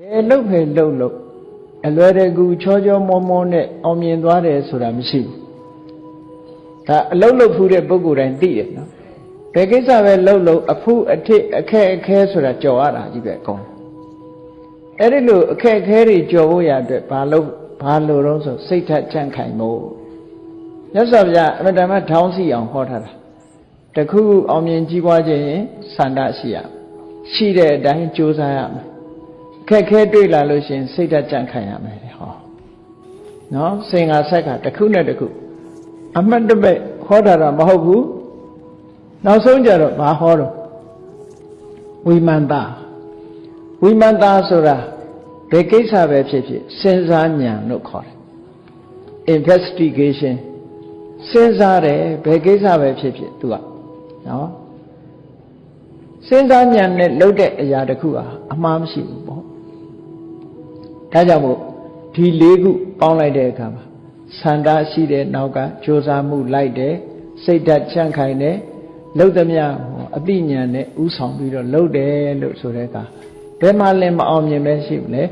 ဘယ်လှုပ်ဖယ်လှုပ်လို့အလွယ်တကူချောချောမောမောနဲ့အောင်မြင်သွားတယ်ဆိုတာမရှိဘူးဒါအလုတ်လုတ်ဖူးတဲ့ပုဂ္ဂိုလ်တိုင်းသိတယ်နော်ဘယ်ကိစ္စပဲလှုပ်လို့အဖုအထစ်အခက်အခဲဆိုတာကြော်ရတာကြီးပဲအကုန်အဲ့ဒီလိုအခက်အခဲတွေကြော်ဖို့ရအတွက်ဘာလို့ဘာလို့တော့ဆိုစိတ်ထက်ကြန့်ခိုင်မို့မြတ်စွာဘုရားအမတ္တမထောင်းစီအောင်ဟောထားတာတခုခုအောင်မြင်ကြီးပွားခြင်းရင်ဆန္ဒရှိရရှိတဲ့အတိုင်းကြိုးစားရမယ် ခက်ခဲတွေ့လာလို့ရှရင်စိတ်ဓာတ်ကြန့်ခိုင်ရမယ်ဟောနော်စင်္ဂါဆက်ကတစ်ခုနဲ့တစ်ခုအမှတ်တမဲ့ဟောတာတော့မဟုတ်ဘူးနောက်ဆုံးကြတော့ဘာဟောတော့ဝိမန္တာဝိမန္တာဆိုတာဘယ်ကိစ္စပဲဖြစ်ဖြစ်စဉ်းစားဉာဏ်လို့ခေါ်တယ် investigation စဉ်းစားတယ်ဘယ်ကိစ္စပဲဖြစ်ဖြစ်သူကနော်စဉ်းစားဉာဏ်နဲ့လုပ်တဲ့အရာတစ်ခုဟာအမှားမရှိဘူးပေါ့ ဒါကြောင့်မို့ဒီလေးခုပေါင်းလိုက်တဲ့အခါမှာဆန္ဒရှိတဲ့နောက်ကကြိုးစားမှုလိုက်တယ်စိတ်ဓာတ်ချမ်းခိုင်တယ်လုပ်သမျှအပိညာနဲ့ဥဆောင်ပြီးတော့လုပ်တယ်လို့ဆိုတဲ့အခါဘယ်မှလည်းမအောင်မြင်ပဲရှိမလဲ